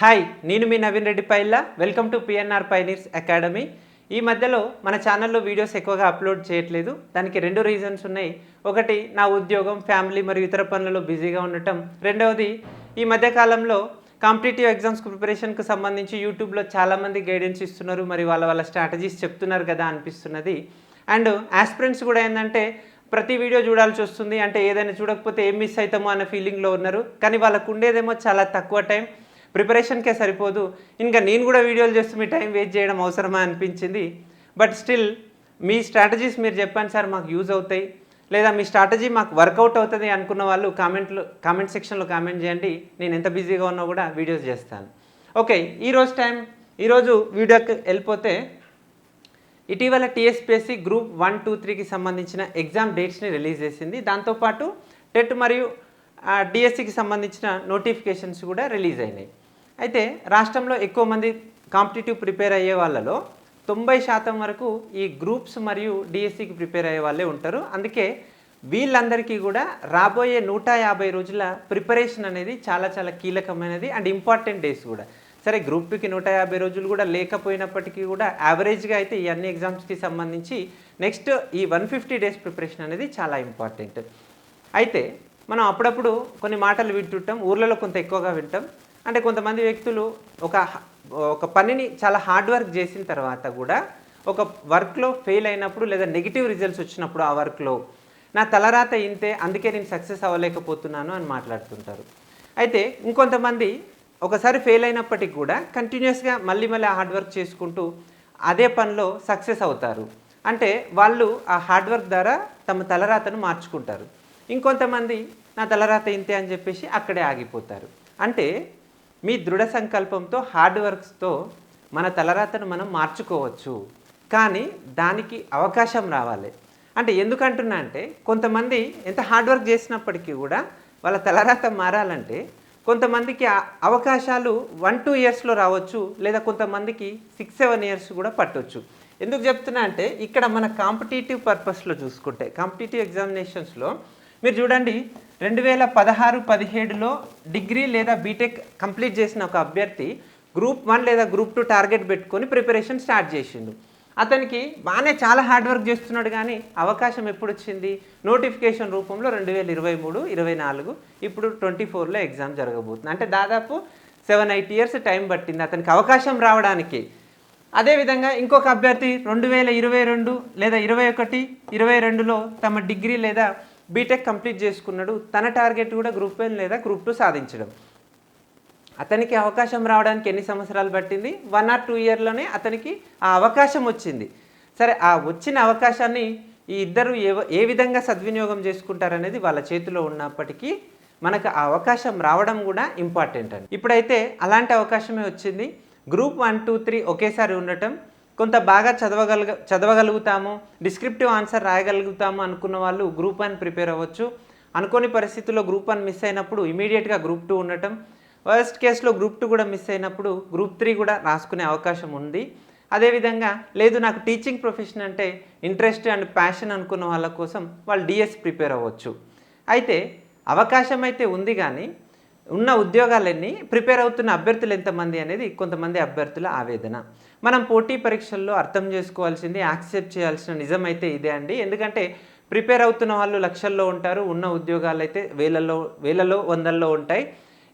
Hi నేను మీ Naveen Reddy Pailla. Welcome to PNR Pioneers Academy ఈ మధ్యలో మన ఛానల్లో వీడియోస్ ఎక్కువగా అప్లోడ్ చేయట్లేదు. దానికి రెండు రీజన్స్ ఉన్నాయి. ఒకటి నా ఉద్యోగం ఫ్యామిలీ మరియు ఇతర పనులలో బిజీగా ఉండటం. రెండవది ఈ మధ్యకాలంలో కాంపిటేటివ్ ఎగ్జామ్స్ ప్రిపరేషన్కు సంబంధించి యూట్యూబ్లో చాలామంది గైడెన్స్ ఇస్తున్నారు. మరి వాళ్ళ వాళ్ళ స్ట్రాటజీస్ చెప్తున్నారు కదా అనిపిస్తున్నది. అండ్ ఆస్పిరెంట్స్ కూడా ఏంటంటే ప్రతి వీడియో చూడాల్సి వస్తుంది. అంటే ఏదైనా చూడకపోతే ఏం మిస్ అవుతామో అన్న ఫీలింగ్లో ఉన్నారు. కానీ వాళ్ళకు ఉండేదేమో చాలా తక్కువ టైం ప్రిపరేషన్కే సరిపోదు. ఇంకా నేను కూడా వీడియోలు చేస్తూ మీ టైం వేస్ట్ చేయడం అవసరమా అనిపించింది. బట్ స్టిల్ మీ స్ట్రాటజీస్ మీరు చెప్పండి సార్ మాకు యూజ్ అవుతాయి. లేదా మీ స్ట్రాటజీ మాకు వర్కౌట్ అవుతుంది అనుకున్న వాళ్ళు కామెంట్లో కామెంట్ సెక్షన్లో కామెంట్ చేయండి. నేను ఎంత బిజీగా ఉన్నా కూడా వీడియోస్ చేస్తాను. ఓకే ఈరోజు టైం. ఈరోజు వీడియోకి వెళ్ళిపోతే ఇటీవల టీఎస్పీఎస్సీ గ్రూప్ వన్ టూ త్రీకి సంబంధించిన ఎగ్జామ్ డేట్స్ని రిలీజ్ చేసింది. దాంతోపాటు టెట్ మరియు డిఎస్సికి సంబంధించిన నోటిఫికేషన్స్ కూడా రిలీజ్ అయినాయి. అయితే రాష్ట్రంలో ఎక్కువ మంది కాంపిటేటివ్ ప్రిపేర్ అయ్యే వాళ్ళలో తొంభై శాతం వరకు ఈ గ్రూప్స్ మరియు డిఎస్సికి ప్రిపేర్ అయ్యే వాళ్ళే ఉంటారు. అందుకే వీళ్ళందరికీ కూడా రాబోయే నూట యాభై రోజుల ప్రిపరేషన్ అనేది చాలా చాలా కీలకమైనది అండ్ ఇంపార్టెంట్ డేస్ కూడా. సరే గ్రూప్ టూకి నూట యాభై రోజులు కూడా లేకపోయినప్పటికీ కూడా యావరేజ్గా అయితే ఈ అన్ని ఎగ్జామ్స్కి సంబంధించి నెక్స్ట్ ఈ వన్ ఫిఫ్టీ డేస్ ప్రిపరేషన్ అనేది చాలా ఇంపార్టెంట్. అయితే మనం అప్పుడప్పుడు కొన్ని మాటలు వింటుంటాం ఊర్లలో కొంత ఎక్కువగా వింటాం. అంటే కొంతమంది వ్యక్తులు ఒక ఒక పనిని చాలా హార్డ్ వర్క్ చేసిన తర్వాత కూడా ఒక వర్క్లో ఫెయిల్ అయినప్పుడు లేదా నెగిటివ్ రిజల్ట్స్ వచ్చినప్పుడు ఆ వర్క్లో నా తలరాత ఇంతే అందుకే నేను సక్సెస్ అవ్వలేకపోతున్నాను అని మాట్లాడుతుంటారు. అయితే ఇంకొంతమంది ఒకసారి ఫెయిల్ అయినప్పటికీ కూడా కంటిన్యూస్గా మళ్ళీ మళ్ళీ హార్డ్ వర్క్ చేసుకుంటూ అదే పనిలో సక్సెస్ అవుతారు. అంటే వాళ్ళు ఆ హార్డ్ వర్క్ ద్వారా తమ తలరాతను మార్చుకుంటారు. ఇంకొంతమంది నా తలరాత ఇంతే అని చెప్పేసి అక్కడే ఆగిపోతారు. అంటే మీ దృఢ సంకల్పంతో హార్డ్ వర్క్స్తో మన తలరాతను మనం మార్చుకోవచ్చు. కానీ దానికి అవకాశం రావాలి. అంటే ఎందుకంటున్నా అంటే కొంతమంది ఎంత హార్డ్ వర్క్ చేసినప్పటికీ కూడా వాళ్ళ తలరాత మారాలంటే కొంతమందికి అవకాశాలు వన్ టూ ఇయర్స్లో రావచ్చు లేదా కొంతమందికి సిక్స్ సెవెన్ ఇయర్స్ కూడా పట్టవచ్చు ఎందుకు చెప్తున్నా అంటే ఇక్కడ మన కాంపిటేటివ్ పర్పస్లో చూసుకుంటే కాంపిటేటివ్ ఎగ్జామినేషన్స్లో మీరు చూడండి రెండు వేల పదహారు పదిహేడులో డిగ్రీ లేదా బీటెక్ కంప్లీట్ చేసిన ఒక అభ్యర్థి గ్రూప్ వన్ లేదా గ్రూప్ టూ టార్గెట్ పెట్టుకొని ప్రిపరేషన్ స్టార్ట్ చేసిండు. అతనికి బాగానే చాలా హార్డ్ వర్క్ చేస్తున్నాడు కానీ అవకాశం ఎప్పుడు వచ్చింది నోటిఫికేషన్ రూపంలో రెండు వేల ఇరవై మూడు ఇరవై నాలుగు ఇప్పుడు ట్వంటీ ఫోర్లో ఎగ్జామ్ జరగబోతుంది. అంటే దాదాపు సెవెన్ ఎయిట్ ఇయర్స్ టైం పట్టింది అతనికి అవకాశం రావడానికి. అదేవిధంగా ఇంకొక అభ్యర్థి రెండు వేల ఇరవై రెండు లేదా ఇరవై ఒకటి ఇరవై రెండులో తమ డిగ్రీ లేదా బీటెక్ కంప్లీట్ చేసుకున్నాడు. తన టార్గెట్ కూడా గ్రూప్ వన్ లేదా గ్రూప్ టూ సాధించడం. అతనికి అవకాశం రావడానికి ఎన్ని సంవత్సరాలు పట్టింది? వన్ ఆర్ టూ ఇయర్లోనే అతనికి ఆ అవకాశం వచ్చింది. సరే ఆ వచ్చిన అవకాశాన్ని ఈ ఇద్దరు ఏ ఏ విధంగా సద్వినియోగం చేసుకుంటారనేది వాళ్ళ చేతిలో ఉన్నప్పటికీ మనకు ఆ అవకాశం రావడం కూడా ఇంపార్టెంట్ అండి. ఇప్పుడైతే అలాంటి అవకాశమే వచ్చింది. గ్రూప్ వన్ టూ త్రీ ఒకేసారి ఉండటం కొంత బాగా చదవగలగ చదవగలుగుతాము డిస్క్రిప్టివ్ ఆన్సర్ రాయగలుగుతాము అనుకున్న వాళ్ళు గ్రూప్ వన్ ప్రిపేర్ అవ్వచ్చు. అనుకోని పరిస్థితుల్లో గ్రూప్ వన్ మిస్ అయినప్పుడు ఇమీడియట్గా గ్రూప్ టూ ఉండటం. వర్స్ట్ కేసులో గ్రూప్ టూ కూడా మిస్ అయినప్పుడు గ్రూప్ త్రీ కూడా రాసుకునే అవకాశం ఉంది. అదేవిధంగా లేదు నాకు టీచింగ్ ప్రొఫెషన్ అంటే ఇంట్రెస్ట్ అండ్ ప్యాషన్ అనుకున్న వాళ్ళ కోసం వాళ్ళు డిఎస్ ప్రిపేర్ అవ్వచ్చు. అయితే అవకాశం అయితే ఉంది కానీ ఉన్న ఉద్యోగాలన్నీ ప్రిపేర్ అవుతున్న అభ్యర్థులు ఎంతమంది అనేది కొంతమంది అభ్యర్థుల ఆవేదన. మనం పోటీ పరీక్షల్లో అర్థం చేసుకోవాల్సింది యాక్సెప్ట్ చేయాల్సిన నిజం అయితే ఇదే అండి. ఎందుకంటే ప్రిపేర్ అవుతున్న వాళ్ళు లక్షల్లో ఉంటారు ఉన్న ఉద్యోగాలు అయితే వేలలో వేలలో వందల్లో ఉంటాయి.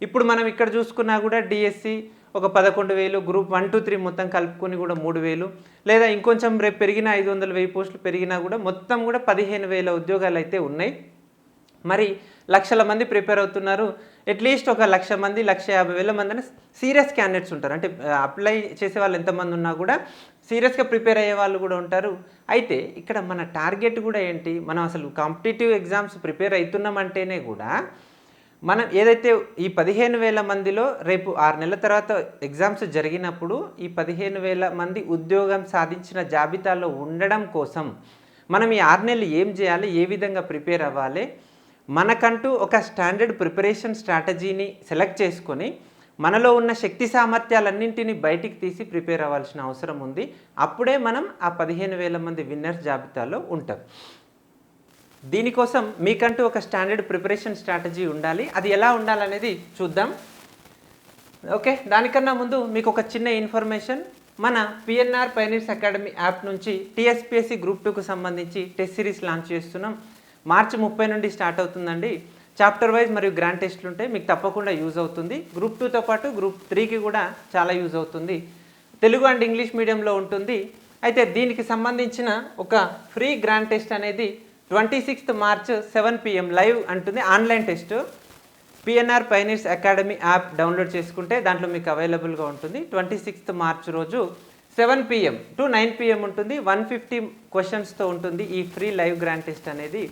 ఇప్పుడు మనం ఇక్కడ చూసుకున్నా కూడా డిఎస్సి ఒక పదకొండు వేలు గ్రూప్ వన్ టూ త్రీ మొత్తం కలుపుకొని కూడా మూడు వేలు లేదా ఇంకొంచెం రేపు పెరిగిన ఐదు వందల వెయ్యి పోస్టులు పెరిగినా కూడా మొత్తం కూడా పదిహేను వేల ఉద్యోగాలు అయితే ఉన్నాయి. మరి లక్షల మంది ప్రిపేర్ అవుతున్నారు. అట్లీస్ట్ ఒక లక్ష మంది లక్ష యాభై వేల మంది సీరియస్ క్యాండిడేట్స్ ఉంటారు. అంటే అప్లై చేసే వాళ్ళు ఎంతమంది ఉన్నా కూడా సీరియస్గా ప్రిపేర్ అయ్యే వాళ్ళు కూడా ఉంటారు. అయితే ఇక్కడ మన టార్గెట్ కూడా ఏంటి? మనం అసలు కాంపిటేటివ్ ఎగ్జామ్స్ ప్రిపేర్ అవుతున్నామంటేనే కూడా మనం ఏదైతే ఈ పదిహేను వేల మందిలో రేపు ఆరు నెలల తర్వాత ఎగ్జామ్స్ జరిగినప్పుడు ఈ పదిహేను వేల మంది ఉద్యోగం సాధించిన జాబితాలో ఉండడం కోసం మనం ఈ ఆరు నెలలు ఏం చేయాలి? ఏ విధంగా ప్రిపేర్ అవ్వాలి? మనకంటూ ఒక స్టాండర్డ్ ప్రిపరేషన్ స్ట్రాటజీని సెలెక్ట్ చేసుకొని మనలో ఉన్న శక్తి సామర్థ్యాలన్నింటినీ బయటికి తీసి ప్రిపేర్ అవ్వాల్సిన అవసరం ఉంది. అప్పుడే మనం ఆ పదిహేను వేల మంది విన్నర్స్ జాబితాలో ఉంటాం. దీనికోసం మీకంటూ ఒక స్టాండర్డ్ ప్రిపరేషన్ స్ట్రాటజీ ఉండాలి. అది ఎలా ఉండాలనేది చూద్దాం. ఓకే దానికన్నా ముందు మీకు ఒక చిన్న ఇన్ఫర్మేషన్. మన పిఎన్ఆర్ పైనీర్స్ అకాడమీ యాప్ నుంచి టీఎస్పిఎస్సి గ్రూప్ టూకు సంబంధించి టెస్ట్ సిరీస్ లాంచ్ చేస్తున్నాం. మార్చి ముప్పై నుండి స్టార్ట్ అవుతుందండి. చాప్టర్ వైజ్ మరియు గ్రాండ్ టెస్ట్లు ఉంటాయి మీకు తప్పకుండా యూజ్ అవుతుంది. గ్రూప్ టూతో పాటు గ్రూప్ త్రీకి కూడా చాలా యూజ్ అవుతుంది. తెలుగు అండ్ ఇంగ్లీష్ మీడియంలో ఉంటుంది. అయితే దీనికి సంబంధించిన ఒక ఫ్రీ గ్రాండ్ టెస్ట్ అనేది twenty sixth March seven PM live అంటుంది. Online test PNR Pioneers Academy app download చేసుకుంటే దాంట్లో మీకు అవైలబుల్గా ఉంటుంది. ట్వంటీ సిక్స్త్ మార్చ్ రోజు seven PM to nine PM ఉంటుంది. వన్ ఫిఫ్టీ క్వశ్చన్స్తో ఉంటుంది ఈ ఫ్రీ లైవ్ గ్రాండ్ టెస్ట్ అనేది.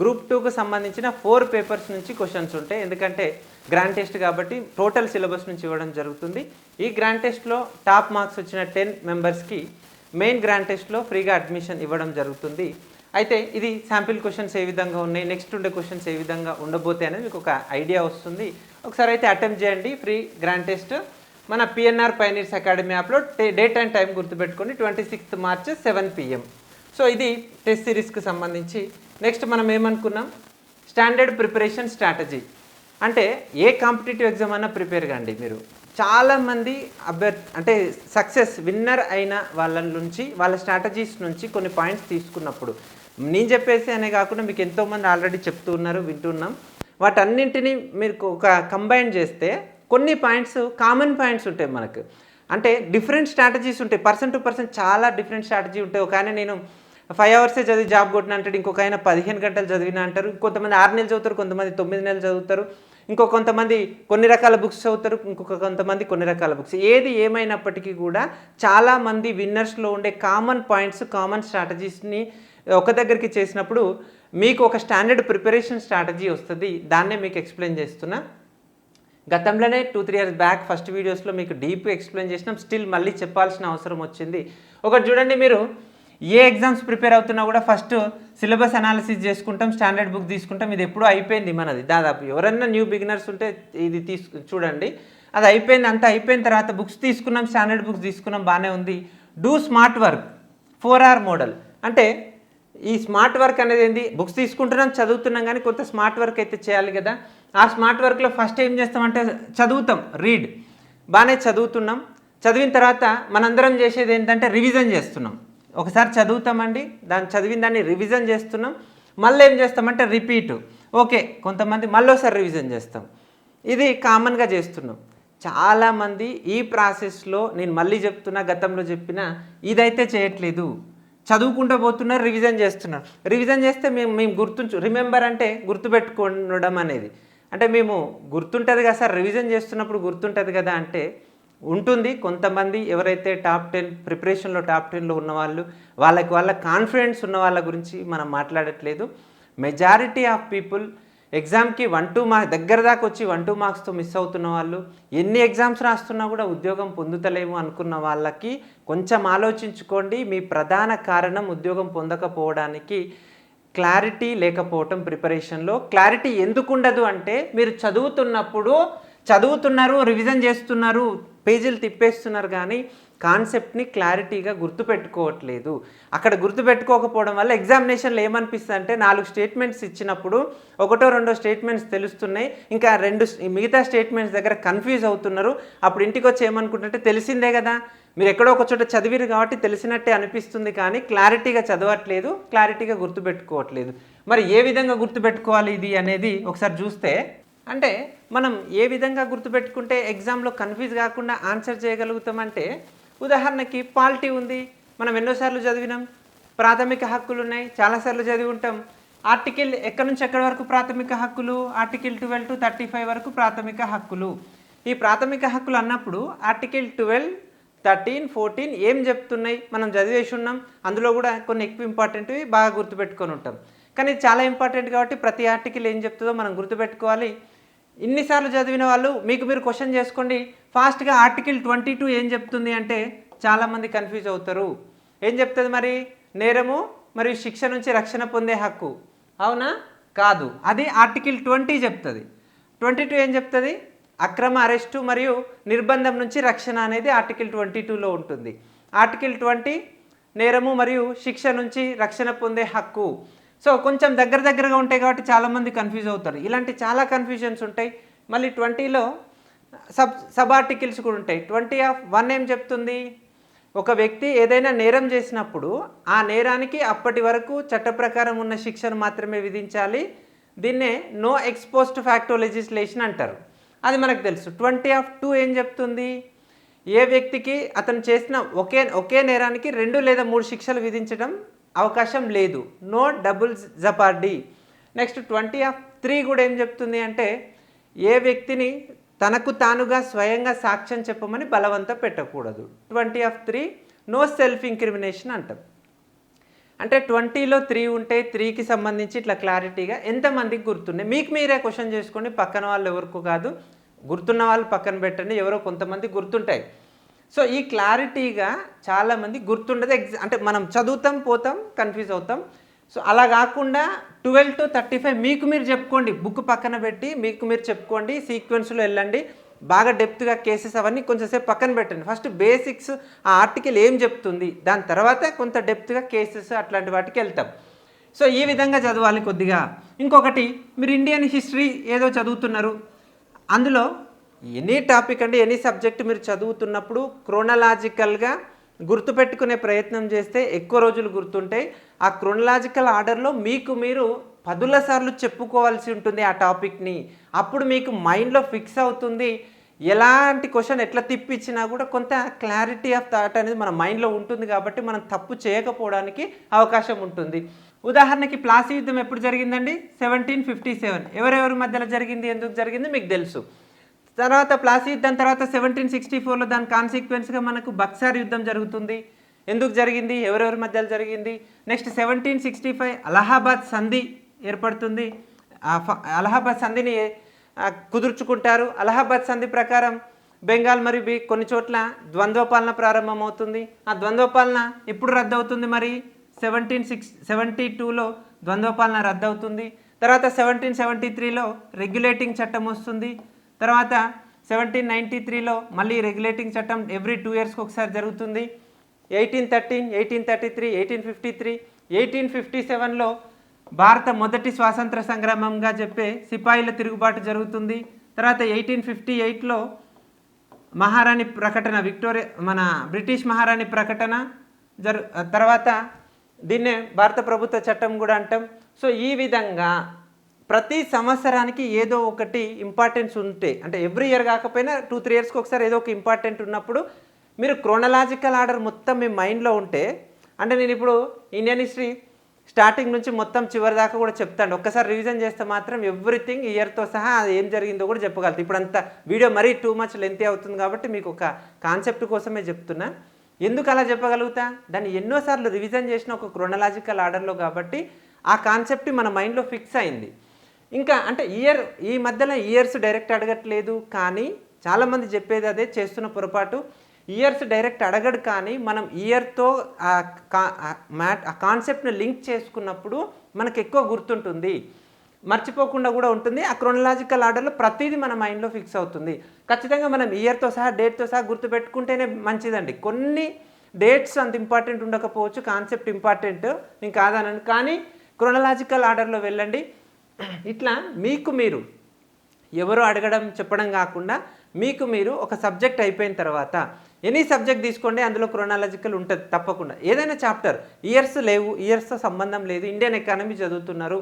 గ్రూప్ టూకు సంబంధించిన ఫోర్ పేపర్స్ నుంచి క్వశ్చన్స్ ఉంటాయి. ఎందుకంటే గ్రాండ్ టెస్ట్ కాబట్టి టోటల్ సిలబస్ నుంచి ఇవ్వడం జరుగుతుంది. ఈ గ్రాండ్ టెస్ట్లో టాప్ మార్క్స్ వచ్చిన టెన్ మెంబర్స్కి మెయిన్ గ్రాండ్ టెస్ట్లో ఫ్రీగా అడ్మిషన్ ఇవ్వడం జరుగుతుంది. అయితే ఇది శాంపిల్ క్వశ్చన్స్ ఏ విధంగా ఉన్నాయి నెక్స్ట్ ఉండే క్వశ్చన్స్ ఏ విధంగా ఉండబోతాయి అనేది మీకు ఒక ఐడియా వస్తుంది. ఒకసారి అయితే అటెంప్ట్ చేయండి. Free grand test. మన పిఎన్ఆర్ పైనీర్స్ అకాడమీ యాప్లో డేట్ అండ్ టైం గుర్తుపెట్టుకోండి twenty sixth March seven PM so ఇది టెస్ట్ సిరీస్కి సంబంధించి. నెక్స్ట్ మనం ఏమనుకున్నాం? స్టాండర్డ్ ప్రిపరేషన్ స్ట్రాటజీ అంటే ఏ కాంపిటేటివ్ ఎగ్జామ్ అన్నా ప్రిపేర్ కండి మీరు. చాలామంది అభ్యర్థి అంటే సక్సెస్ విన్నర్ అయిన వాళ్ళ నుంచి వాళ్ళ స్ట్రాటజీస్ నుంచి కొన్ని పాయింట్స్ తీసుకున్నప్పుడు. నేను చెప్పేసి అనే కాకుండా మీకు ఎంతోమంది ఆల్రెడీ చెప్తూ ఉన్నారు వింటున్నాం వాటన్నింటినీ మీరు ఒక కంబైన్ చేస్తే కొన్ని పాయింట్స్ కామన్ పాయింట్స్ ఉంటాయి మనకు. అంటే డిఫరెంట్ స్ట్రాటజీస్ ఉంటాయి. పర్సన్ టు పర్సన్ చాలా డిఫరెంట్ స్ట్రాటజీ ఉంటాయి. ఒక నేను ఫైవ్ అవర్సే చదివి జాబ్ కొట్టిన అంటాడు ఇంకొక ఆయన పదిహేను గంటలు చదివిన అంటారు. కొంతమంది ఆరు నెలలు చదువుతారు కొంతమంది తొమ్మిది నెలలు చదువుతారు. ఇంకో కొంతమంది కొన్ని రకాల బుక్స్ చదువుతారు ఇంకొక కొంతమంది కొన్ని రకాల బుక్స్ ఏది ఏమైనప్పటికీ కూడా చాలామంది విన్నర్స్లో ఉండే కామన్ పాయింట్స్ కామన్ స్ట్రాటజీస్ని ఒక దగ్గరికి చేసినప్పుడు మీకు ఒక స్టాండర్డ్ ప్రిపరేషన్ స్ట్రాటజీ వస్తుంది. దాన్నే మీకు ఎక్స్ప్లెయిన్ చేస్తున్నా. గతంలోనే two three years back first వీడియోస్లో మీకు డీప్ ఎక్స్ప్లెయిన్ చేసినాం. స్టిల్ మళ్ళీ చెప్పాల్సిన అవసరం వచ్చింది. ఒకటి చూడండి మీరు. ఏ ఎగ్జామ్స్ ప్రిపేర్ అవుతున్నా కూడా ఫస్ట్ సిలబస్ అనాలిసిస్ చేసుకుంటాం స్టాండర్డ్ బుక్ తీసుకుంటాం. ఇది ఎప్పుడూ అయిపోయింది మనది. దాదాపు ఎవరన్నా న్యూ బిగినర్స్ ఉంటే ఇది తీసు చూడండి. అది అయిపోయింది అంతా అయిపోయిన తర్వాత బుక్స్ తీసుకున్నాం స్టాండర్డ్ బుక్స్ తీసుకున్నాం బాగానే ఉంది. Do smart work for our model అంటే ఈ స్మార్ట్ వర్క్ అనేది ఏంది? బుక్స్ తీసుకుంటున్నాం చదువుతున్నాం కానీ కొంత స్మార్ట్ వర్క్ అయితే చేయాలి కదా. ఆ స్మార్ట్ వర్క్లో ఫస్ట్ ఏం చేస్తామంటే చదువుతాం రీడ్ బాగానే చదువుతున్నాం. చదివిన తర్వాత మనందరం చేసేది ఏంటంటే రివిజన్ చేస్తున్నాం. ఒకసారి చదువుతామండి. దాన్ని చదివిన దాన్ని రివిజన్ చేస్తున్నాం. మళ్ళీ ఏం చేస్తామంటే రిపీట్ ఓకే కొంతమంది మళ్ళీ ఒకసారి రివిజన్ చేస్తాం. ఇది కామన్గా చేస్తున్నాం. చాలామంది ఈ ప్రాసెస్లో నేను మళ్ళీ చెప్తున్నా గతంలో చెప్పిన ఇదైతే చేయట్లేదు. చదువుకుంటూ పోతున్నారు రివిజన్ చేస్తున్నారు. రివిజన్ చేస్తే మేము మేము గుర్తుంచు రిమెంబర్ అంటే గుర్తుపెట్టుకోవడం అనేది. అంటే మేము గుర్తుంటుంది కదా సార్ రివిజన్ చేస్తున్నప్పుడు గుర్తుంటుంది కదా అంటే ఉంటుంది. కొంతమంది ఎవరైతే టాప్ టెన్ ప్రిపరేషన్లో టాప్ టెన్లో ఉన్నవాళ్ళు వాళ్ళకి వాళ్ళ కాన్ఫిడెన్స్ ఉన్న వాళ్ళ గురించి మనం మాట్లాడట్లేదు. మెజారిటీ ఆఫ్ పీపుల్ ఎగ్జామ్కి వన్ టూ మార్క్స్ దగ్గర దాకా వచ్చి వన్ టూ మార్క్స్తో మిస్ అవుతున్న వాళ్ళు ఎన్ని ఎగ్జామ్స్ రాస్తున్నా కూడా ఉద్యోగం పొందుతలేము అనుకున్న వాళ్ళకి కొంచెం ఆలోచించుకోండి. మీ ప్రధాన కారణం ఉద్యోగం పొందకపోవడానికి క్లారిటీ లేకపోవటం ప్రిపరేషన్లో. క్లారిటీ ఎందుకు ఉండదు అంటే మీరు చదువుతున్నప్పుడు చదువుతున్నారు రివిజన్ చేస్తున్నారు పేజీలు తిప్పేస్తున్నారు కానీ కాన్సెప్ట్ని క్లారిటీగా గుర్తుపెట్టుకోవట్లేదు. అక్కడ గుర్తుపెట్టుకోకపోవడం వల్ల ఎగ్జామినేషన్లో ఏమనిపిస్తుంది అంటే నాలుగు స్టేట్మెంట్స్ ఇచ్చినప్పుడు ఒకటో రెండో స్టేట్మెంట్స్ తెలుస్తున్నాయి. ఇంకా రెండు మిగతా స్టేట్మెంట్స్ దగ్గర కన్ఫ్యూజ్ అవుతున్నారు. అప్పుడు ఇంటికి వచ్చి ఏమనుకుంటుంటే తెలిసిందే కదా. మీరు ఎక్కడో ఒక చోట చదివిరు కాబట్టి తెలిసినట్టే అనిపిస్తుంది కానీ క్లారిటీగా చదవట్లేదు క్లారిటీగా గుర్తుపెట్టుకోవట్లేదు. మరి ఏ విధంగా గుర్తుపెట్టుకోవాలి ఇది అనేది ఒకసారి చూస్తే అంటే మనం ఏ విధంగా గుర్తుపెట్టుకుంటే ఎగ్జామ్లో కన్ఫ్యూజ్ కాకుండా ఆన్సర్ చేయగలుగుతామంటే ఉదాహరణకి పాలిటీ ఉంది మనం ఎన్నోసార్లు చదివినాం ప్రాథమిక హక్కులు ఉన్నాయి చాలాసార్లు చదివి ఉంటాం ఆర్టికల్ ఎక్కడి నుంచి ఎక్కడి వరకు ప్రాథమిక హక్కులు? Article twelve to thirty five వరకు ప్రాథమిక హక్కులు. ఈ ప్రాథమిక హక్కులు అన్నప్పుడు ఆర్టికల్ ట్వెల్వ్ థర్టీన్ ఫోర్టీన్ ఏం చెప్తున్నాయి? మనం చదివేసి ఉన్నాం అందులో కూడా కొన్ని ఎక్కువ ఇంపార్టెంట్వి బాగా గుర్తుపెట్టుకొని ఉంటాం. కానీ చాలా ఇంపార్టెంట్ కాబట్టి ప్రతి ఆర్టికల్ ఏం చెప్తుందో మనం గుర్తుపెట్టుకోవాలి. ఇన్నిసార్లు చదివిన వాళ్ళు మీకు మీరు క్వశ్చన్ చేసుకోండి. ఫాస్ట్గా ఆర్టికల్ ట్వంటీ టూ ఏం చెప్తుంది అంటే చాలామంది కన్ఫ్యూజ్ అవుతారు. ఏం చెప్తుంది మరి? నేరము మరియు శిక్ష నుంచి రక్షణ పొందే హక్కు. అవునా? కాదు. అది ఆర్టికల్ ట్వంటీ చెప్తుంది. ట్వంటీ టూ ఏం చెప్తుంది? అక్రమ అరెస్టు మరియు నిర్బంధం నుంచి రక్షణ అనేది ఆర్టికల్ ట్వంటీ టూలో ఉంటుంది. ఆర్టికల్ ట్వంటీ నేరము మరియు శిక్ష నుంచి రక్షణ పొందే హక్కు. సో కొంచెం దగ్గర దగ్గరగా ఉంటాయి కాబట్టి చాలామంది కన్ఫ్యూజ్ అవుతారు. ఇలాంటి చాలా కన్ఫ్యూజన్స్ ఉంటాయి. మళ్ళీ ట్వంటీలో సబ్ సబ్ ఆర్టికల్స్ కూడా ఉంటాయి. ట్వంటీ ఆఫ్ వన్ ఏం చెప్తుంది? ఒక వ్యక్తి ఏదైనా నేరం చేసినప్పుడు ఆ నేరానికి అప్పటి వరకు చట్ట ప్రకారం ఉన్న శిక్షను మాత్రమే విధించాలి. దీన్నే నో ఎక్స్పోస్ట్ ఫ్యాక్టో లెజిస్లేషన్ అంటారు. అది మనకు తెలుసు. ట్వంటీ ఆఫ్ టూ ఏం చెప్తుంది? ఏ వ్యక్తికి అతను చేసిన ఒకే ఒకే నేరానికి రెండు లేదా మూడు శిక్షలు విధించడం అవకాశం లేదు. No double jeopardy. Next twenty of three కూడా ఏం చెప్తుంది అంటే ఏ వ్యక్తిని తనకు తానుగా స్వయంగా సాక్ష్యం చెప్పమని బలవంత పెట్టకూడదు. Twenty of three no self incrimination అంటాం. అంటే ట్వంటీలో త్రీ ఉంటే త్రీకి సంబంధించి ఇట్లా క్లారిటీగా ఎంతమందికి గుర్తున్నాయి? మీకు మీరే క్వశ్చన్ చేసుకోండి. పక్కన వాళ్ళు ఎవరికి కాదు గుర్తున్న వాళ్ళు పక్కన పెట్టండి. ఎవరో కొంతమంది గుర్తుంటాయి. సో ఈ క్లారిటీగా చాలామంది గుర్తుండదు. ఎగ్జా అంటే మనం చదువుతాం పోతాం కన్ఫ్యూజ్ అవుతాం. సో అలా కాకుండా ట్వెల్వ్ టు థర్టీ ఫైవ్ మీకు మీరు చెప్పుకోండి. బుక్ పక్కన పెట్టి మీకు మీరు చెప్పుకోండి. సీక్వెన్స్లో వెళ్ళండి. బాగా డెప్త్గా కేసెస్ అవన్నీ కొంచెంసేపు పక్కన పెట్టండి. ఫస్ట్ బేసిక్స్ ఆ ఆర్టికల్ ఏం చెప్తుంది? దాని తర్వాత కొంత డెప్త్గా కేసెస్ అట్లాంటి వాటికి వెళ్తాం. సో ఈ విధంగా చదవాలి కొద్దిగా. ఇంకొకటి మీరు ఇండియన్ హిస్టరీ ఏదో చదువుతున్నారు. అందులో ఎనీ టాపిక్ అంటే ఎనీ సబ్జెక్ట్ మీరు చదువుతున్నప్పుడు క్రోనలాజికల్గా గుర్తుపెట్టుకునే ప్రయత్నం చేస్తే ఎక్కువ రోజులు గుర్తుంటాయి. ఆ క్రోనలాజికల్ ఆర్డర్లో మీకు మీరు పదుల సార్లు చెప్పుకోవాల్సి ఉంటుంది ఆ టాపిక్ని. అప్పుడు మీకు మైండ్లో ఫిక్స్ అవుతుంది. ఎలాంటి క్వశ్చన్ ఎట్లా తిప్పించినా కూడా కొంత క్లారిటీ ఆఫ్ థాట్ అనేది మన మైండ్లో ఉంటుంది కాబట్టి మనం తప్పు చేయకపోవడానికి అవకాశం ఉంటుంది. ఉదాహరణకి ప్లాసీ యుద్ధం ఎప్పుడు జరిగిందండి? Seventeen fifty seven. ఎవరెవరి మధ్యలో జరిగింది? ఎందుకు జరిగింది? మీకు తెలుసు. తర్వాత ప్లాసీ యుద్ధం తర్వాత సెవెంటీన్ సిక్స్టీ ఫోర్లో దాని కాన్సిక్వెన్స్గా మనకు బక్సార్ యుద్ధం జరుగుతుంది. ఎందుకు జరిగింది? ఎవరెవరి మధ్యలో జరిగింది? Next seventeen sixty five Allahabad సంధి ఏర్పడుతుంది. అలహాబాద్ సంధిని కుదుర్చుకుంటారు. అలహాబాద్ సంధి ప్రకారం బెంగాల్ మరియు బి కొన్ని చోట్ల ద్వంద్వ పాలన ప్రారంభమవుతుంది. ఆ ద్వంద్వ పాలన ఎప్పుడు రద్దు అవుతుంది మరి? సెవెంటీన్ సిక్స్ సెవెంటీ టూలో ద్వంద్వ పాలన రద్దు అవుతుంది తర్వాత సెవెంటీన్ సెవెంటీ త్రీలో రెగ్యులేటింగ్ చట్టం వస్తుంది. తర్వాత సెవెంటీన్ నైంటీ త్రీలో మళ్ళీ రెగ్యులేటింగ్ చట్టం ఎవ్రీ టూ ఇయర్స్కి ఒకసారి జరుగుతుంది. Eighteen thirteen eighteen thirty three eighteen fifty three eighteen fifty సెవెన్లో భారత మొదటి స్వాతంత్ర సంగ్రామంగా చెప్పే సిపాయిల తిరుగుబాటు జరుగుతుంది. తర్వాత ఎయిటీన్ ఫిఫ్టీ ఎయిట్లో మహారాణి ప్రకటన విక్టోరియా మన బ్రిటిష్ మహారాణి ప్రకటన జరు తర్వాత దీన్నే భారత ప్రభుత్వ చట్టం కూడా అంటాం. సో ఈ విధంగా ప్రతి సంవత్సరానికి ఏదో ఒకటి ఇంపార్టెన్స్ ఉంటే అంటే ఎవ్రీ ఇయర్ కాకపోయినా టూ త్రీ ఇయర్స్కి ఒకసారి ఏదో ఒక ఇంపార్టెంట్ ఉన్నప్పుడు మీరు క్రోనలాజికల్ ఆర్డర్ మొత్తం మీ మైండ్లో ఉంటే అంటే నేను ఇప్పుడు ఇండియన్ హిస్టరీ స్టార్టింగ్ నుంచి మొత్తం చివరి దాకా కూడా చెప్తాను. ఒక్కసారి రివిజన్ చేస్తే మాత్రం ఎవ్రీథింగ్ ఇయర్తో సహా అది ఏం జరిగిందో కూడా చెప్పగలుగుతాను ఇప్పుడు అంత వీడియో మరీ టూ మచ్ లెంతీ అవుతుంది కాబట్టి మీకు ఒక కాన్సెప్ట్ కోసమే చెప్తున్నా. ఎందుకు అలా చెప్పగలుగుతా? దాన్ని ఎన్నోసార్లు రివిజన్ చేసిన ఒక క్రోనలాజికల్ ఆర్డర్లో కాబట్టి ఆ కాన్సెప్ట్ మన మైండ్లో ఫిక్స్ అయింది. ఇంకా అంటే ఇయర్ ఈ మధ్యలో ఇయర్స్ డైరెక్ట్ అడగట్లేదు కానీ చాలామంది చెప్పేది అదే చేస్తున్న పొరపాటు. ఇయర్స్ డైరెక్ట్ అడగడు కానీ మనం ఇయర్తో ఆ మ్యాట్ ఆ కాన్సెప్ట్ని లింక్ చేసుకున్నప్పుడు మనకు ఎక్కువ గుర్తుంటుంది. మర్చిపోకుండా కూడా ఉంటుంది. ఆ క్రోనలాజికల్ ఆర్డర్లో ప్రతిదీ మన మైండ్లో ఫిక్స్ అవుతుంది. ఖచ్చితంగా మనం ఇయర్తో సహా డేట్తో సహా గుర్తుపెట్టుకుంటేనే మంచిదండి. కొన్ని డేట్స్ అంత ఇంపార్టెంట్ ఉండకపోవచ్చు కాన్సెప్ట్ ఇంపార్టెంట్ నేను కాదనను. కానీ క్రోనలాజికల్ ఆర్డర్లో వెళ్ళండి. ఇట్లా మీకు మీరు ఎవరు అడగడం చెప్పడం కాకుండా మీకు మీరు ఒక సబ్జెక్ట్ అయిపోయిన తర్వాత ఎనీ సబ్జెక్ట్ తీసుకోండి అందులో క్రోనాలజికల్ ఉంటుంది తప్పకుండా. ఏదైనా చాప్టర్ ఇయర్స్ లేవు ఇయర్స్తో సంబంధం లేదు ఇండియన్ ఎకానమీ చదువుతున్నారు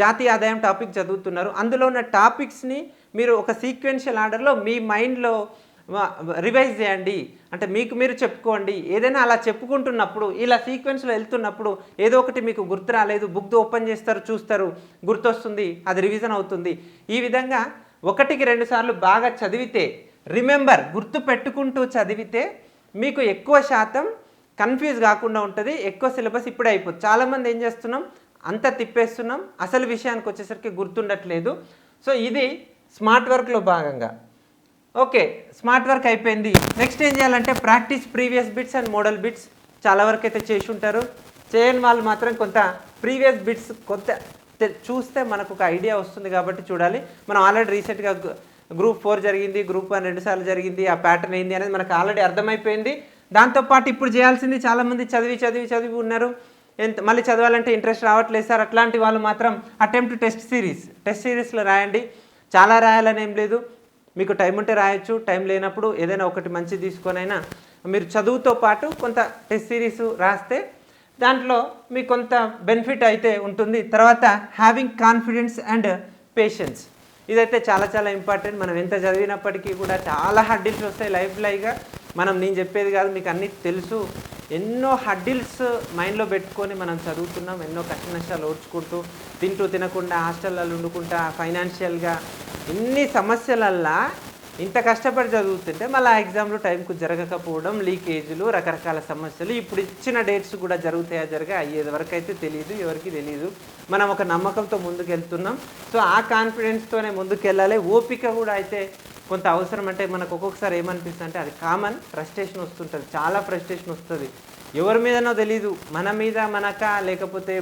జాతీయ ఆదాయం టాపిక్ చదువుతున్నారు అందులో ఉన్న టాపిక్స్ని మీరు ఒక సీక్వెన్షియల్ ఆర్డర్లో మీ మైండ్లో రివైజ్ చేయండి. అంటే మీకు మీరు చెప్పుకోండి. ఏదైనా అలా చెప్పుకుంటున్నప్పుడు ఇలా సీక్వెన్స్లో వెళ్తున్నప్పుడు ఏదో ఒకటి మీకు గుర్తు రాలేదు బుక్ ఓపెన్ చేస్తారు చూస్తారు గుర్తొస్తుంది అది రివిజన్ అవుతుంది. ఈ విధంగా ఒకటికి రెండు సార్లు బాగా చదివితే రిమెంబర్ గుర్తు పెట్టుకుంటూ చదివితే మీకు ఎక్కువ శాతం కన్ఫ్యూజ్ కాకుండా ఉంటుంది ఎక్కువ సిలబస్ ఇప్పుడే అయిపోతుంది. చాలామంది ఏం చేస్తున్నాం? అంత తిప్పేస్తున్నాం. అసలు విషయానికి వచ్చేసరికి గుర్తుండట్లేదు. సో ఇది స్మార్ట్ వర్క్లో భాగంగా. ఓకే స్మార్ట్ వర్క్ అయిపోయింది. నెక్స్ట్ ఏం చేయాలంటే practice previous bits and model bits చాలా వరకు అయితే చేసి ఉంటారు. చేయని వాళ్ళు మాత్రం కొంత ప్రీవియస్ బిట్స్ కొంత చూస్తే మనకు ఒక ఐడియా వస్తుంది కాబట్టి చూడాలి. మనం ఆల్రెడీ రీసెంట్గా గ్రూప్ ఫోర్ జరిగింది గ్రూప్ వన్ రెండుసార్లు జరిగింది ఆ ప్యాటర్న్ ఏంది అనేది మనకు ఆల్రెడీ అర్థమైపోయింది. దాంతోపాటు ఇప్పుడు చేయాల్సింది చాలామంది చదివి చదివి చదివి ఉన్నారు. ఎంత మళ్ళీ చదవాలంటే ఇంట్రెస్ట్ రావట్లేదు సార్. అట్లాంటి వాళ్ళు మాత్రం అటెంప్ట్ టెస్ట్ సిరీస్ టెస్ట్ సిరీస్లో రాయండి. చాలా రాయాలని ఏం లేదు. మీకు టైం ఉంటే రాయొచ్చు టైం లేనప్పుడు ఏదైనా ఒకటి మంచి తీసుకొనైనా మీరు చదువుతో పాటు కొంత టెస్ట్ సిరీస్ రాస్తే దాంట్లో మీకు కొంత బెనిఫిట్ అయితే ఉంటుంది. తర్వాత హ్యావింగ్ కాన్ఫిడెన్స్ అండ్ పేషెన్స్ ఇదైతే చాలా చాలా ఇంపార్టెంట్ మనం ఎంత చదివినప్పటికీ కూడా చాలా హడ్డిల్స్ వస్తాయి లైఫ్ లైగా మనం నేను చెప్పేది కాదు మీకు అన్నీ తెలుసు. ఎన్నో హడ్డిల్స్ మైండ్లో పెట్టుకొని మనం చదువుతున్నాం ఎన్నో కష్ట నష్టాలు ఓడ్చుకుంటూ తింటూ తినకుండా హాస్టల్లో వండుకుంటా ఫైనాన్షియల్గా ఇన్ని సమస్యలల్లా ఇంత కష్టపడి చదువుతుంటే మళ్ళీ ఆ టైంకు జరగకపోవడం లీకేజీలు రకరకాల సమస్యలు ఇప్పుడు ఇచ్చిన డేట్స్ కూడా జరుగుతాయా జరగా అయ్యేది వరకు అయితే తెలియదు ఎవరికి తెలియదు మనం ఒక నమ్మకంతో ముందుకు వెళ్తున్నాం సో ఆ కాన్ఫిడెన్స్తోనే ముందుకు వెళ్ళాలి ఓపిక కూడా అయితే కొంత అవసరం. అంటే మనకు ఒక్కొక్కసారి ఏమనిపిస్తుంది అంటే అది కామన్ ఫ్రస్ట్రేషన్ వస్తుంటుంది. చాలా ఫ్రస్ట్రేషన్ వస్తుంది. ఎవరి మీదనో తెలీదు. మన మీద మనక లేకపోతే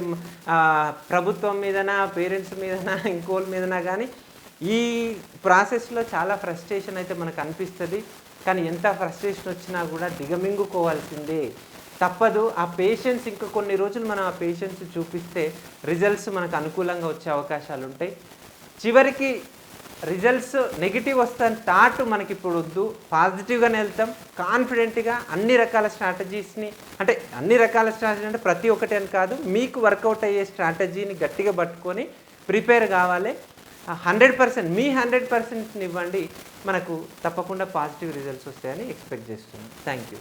ప్రభుత్వం మీదనా పేరెంట్స్ మీదనా ఇంకోళ్ళ మీదనా కానీ ఈ ప్రాసెస్లో చాలా ఫ్రస్ట్రేషన్ అయితే మనకు అనిపిస్తుంది. కానీ ఎంత ఫ్రస్ట్రేషన్ వచ్చినా కూడా దిగమింగుకోవాల్సిందే. తప్పదు. ఆ పేషెన్స్ ఇంకా కొన్ని రోజులు మనం ఆ పేషెన్స్ చూపిస్తే రిజల్ట్స్ మనకు అనుకూలంగా వచ్చే అవకాశాలు ఉంటాయి. చివరికి రిజల్ట్స్ నెగిటివ్ వస్తాను థాట్ మనకి ఇప్పుడు వద్దు. పాజిటివ్గానే వెళ్తాం. కాన్ఫిడెంట్గా అన్ని రకాల స్ట్రాటజీస్ని అంటే అన్ని రకాల స్ట్రాటజీ అంటే ప్రతి ఒక్కటి అని కాదు. మీకు వర్కౌట్ అయ్యే స్ట్రాటజీని గట్టిగా పట్టుకొని ప్రిపేర్ కావాలి. హండ్రెడ్ పర్సెంట్ మీ హండ్రెడ్ పర్సెంట్ని ఇవ్వండి. మనకు తప్పకుండా పాజిటివ్ రిజల్ట్స్ వస్తాయని ఎక్స్పెక్ట్ చేస్తున్నాను థ్యాంక్ యూ